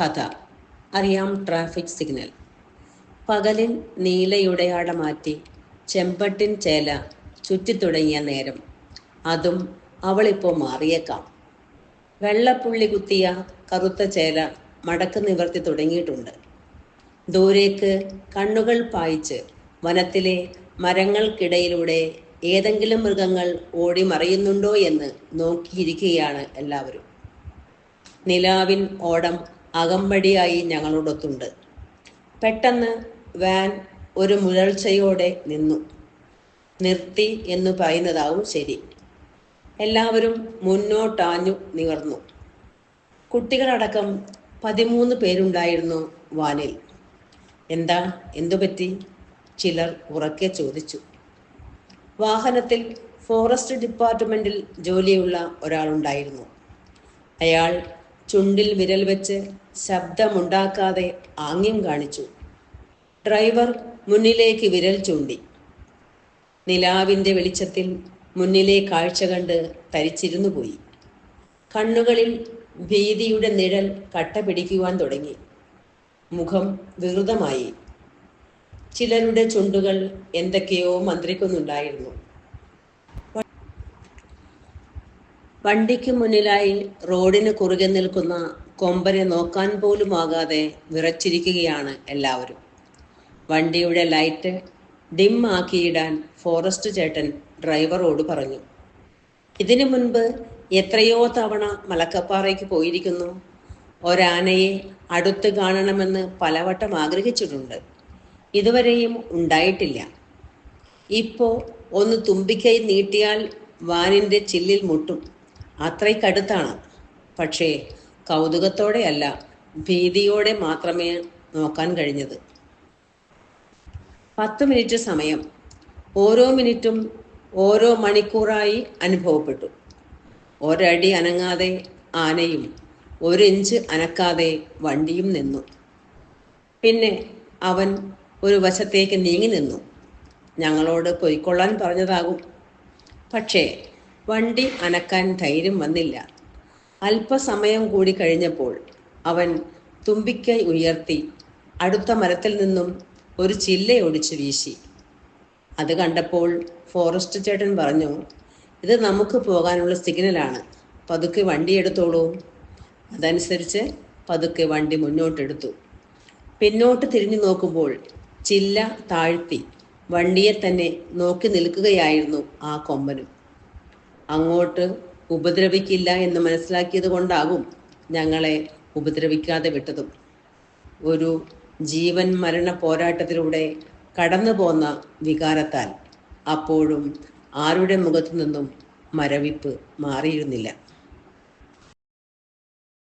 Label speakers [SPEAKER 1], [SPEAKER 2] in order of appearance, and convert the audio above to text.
[SPEAKER 1] കഥ. അറിയാം traffic signal. പകലിൻ നീലയുടയാട മാറ്റി ചെമ്പട്ടിൻ ചേല ചുറ്റിത്തുടങ്ങിയ നേരം. അതും അവളിപ്പോൾ മാറിയേക്കാം. വെള്ളപ്പുള്ളി കുത്തിയ കറുത്ത ചേല മടക്ക് നിവർത്തി തുടങ്ങിയിട്ടുണ്ട്. ദൂരേക്ക് കണ്ണുകൾ പായിച്ച് വനത്തിലെ മരങ്ങൾക്കിടയിലൂടെ ഏതെങ്കിലും മൃഗങ്ങൾ ഓടി മറയുന്നുണ്ടോ എന്ന് നോക്കിയിരിക്കുകയാണ് എല്ലാവരും. നിലാവിൻ ഓടം അകമ്പടിയായി ഞങ്ങളോടൊത്തുണ്ട്. പെട്ടെന്ന് വാൻ ഒരു മുഴൽച്ചയോടെ നിന്നു. നിർത്തി എന്ന് പറയുന്നതാവും ശരി. എല്ലാവരും മുന്നോട്ടാഞ്ഞു നിവർന്നു. കുട്ടികളടക്കം പതിമൂന്ന് പേരുണ്ടായിരുന്നു വാനിൽ. എന്താ? എന്തുപറ്റി ചിലർ ഉറക്കെ ചോദിച്ചു. വാഹനത്തിൽ ഫോറസ്റ്റ് ഡിപ്പാർട്ട്മെന്റിൽ ജോലിയുള്ള ഒരാളുണ്ടായിരുന്നു. അയാൾ ചുണ്ടിൽ വിരൽ വെച്ച് ശബ്ദമുണ്ടാക്കാതെ ആംഗ്യം കാണിച്ചു. ഡ്രൈവർ മുന്നിലേക്ക് വിരൽ ചൂണ്ടി. നിലാവിന്റെ വെളിച്ചത്തിൽ മുന്നിലെ കാഴ്ച കണ്ട് തരിച്ചിരുന്നു പോയി. കണ്ണുകളിൽ ഭീതിയുടെ നിഴൽ കട്ട പിടിക്കുവാൻ തുടങ്ങി. മുഖം വികൃതമായി ചിലരുടെ ചുണ്ടുകൾ എന്തൊക്കെയോ മന്ത്രിക്കുന്നുണ്ടായിരുന്നു. വണ്ടിക്ക് മുന്നിലായി റോഡിന് കുറുകെ നിൽക്കുന്ന കൊമ്പനെ നോക്കാൻ പോലും ആകാതെ വിറച്ചിരിക്കുകയാണ് എല്ലാവരും. വണ്ടിയുടെ ലൈറ്റ് ഡിം ആക്കിയിടാൻ ഫോറസ്റ്റ് ചേട്ടൻ ഡ്രൈവറോട് പറഞ്ഞു ഇതിനു മുൻപ് എത്രയോ തവണ മലക്കപ്പാറയ്ക്ക് പോയിരിക്കുന്നു. ഒരാനയെ അടുത്ത് കാണണമെന്ന് പലവട്ടം ആഗ്രഹിച്ചിട്ടുണ്ട്. ഇതുവരെയും ഉണ്ടായിട്ടില്ല. ഇപ്പോ ഒന്ന് തുമ്പിക്കൈ നീട്ടിയാൽ വാനിന്റെ ചില്ലിൽ മുട്ടും. അത്രയ്ക്കടുത്താണ്. പക്ഷേ കൗതുകത്തോടെയല്ല ഭീതിയോടെ മാത്രമേ നോക്കാൻ കഴിഞ്ഞത്. പത്ത് മിനിറ്റ് സമയം ഓരോ മിനിറ്റും ഓരോ മണിക്കൂറായി അനുഭവപ്പെട്ടു. ഒരടി അനങ്ങാതെ ആനയും ഒരു ഇഞ്ച് അനക്കാതെ വണ്ടിയും നിന്നു. പിന്നെ അവൻ ഒരു വശത്തേക്ക് നീങ്ങി നിന്നു. ഞങ്ങളോട് പൊയ്ക്കൊള്ളാൻ പറഞ്ഞതാകും. പക്ഷേ വണ്ടി അനക്കാൻ ധൈര്യം വന്നില്ല. അല്പസമയം കൂടി കഴിഞ്ഞപ്പോൾ അവൻ തുമ്പിക്കൈ ഉയർത്തി അടുത്ത മരത്തിൽ നിന്നും ഒരു ചില്ല ഒടിച്ചു വീശി. അത് കണ്ടപ്പോൾ ഫോറസ്റ്റ് ചേട്ടൻ പറഞ്ഞു ഇത് നമുക്ക് പോകാനുള്ള സിഗ്നലാണ് പതുക്കെ വണ്ടി എടുത്തോളൂ. അതനുസരിച്ച് പതുക്കെ വണ്ടി മുന്നോട്ടെടുത്തു. പിന്നോട്ട് തിരിഞ്ഞു നോക്കുമ്പോൾ ചില്ല താഴ്ത്തി വണ്ടിയെ തന്നെ നോക്കി നിൽക്കുകയായിരുന്നു ആ കൊമ്പനും. അങ്ങോട്ട് ഉപദ്രവിക്കില്ല എന്ന് മനസ്സിലാക്കിയത് കൊണ്ടാകും ഞങ്ങളെ ഉപദ്രവിക്കാതെ വിട്ടതും. ഒരു ജീവൻ മരണ പോരാട്ടത്തിലൂടെ കടന്നു പോന്ന വികാരത്താൽ അപ്പോഴും ആരുടെ മുഖത്തു നിന്നും മരവിപ്പ് മാറിയിരുന്നില്ല.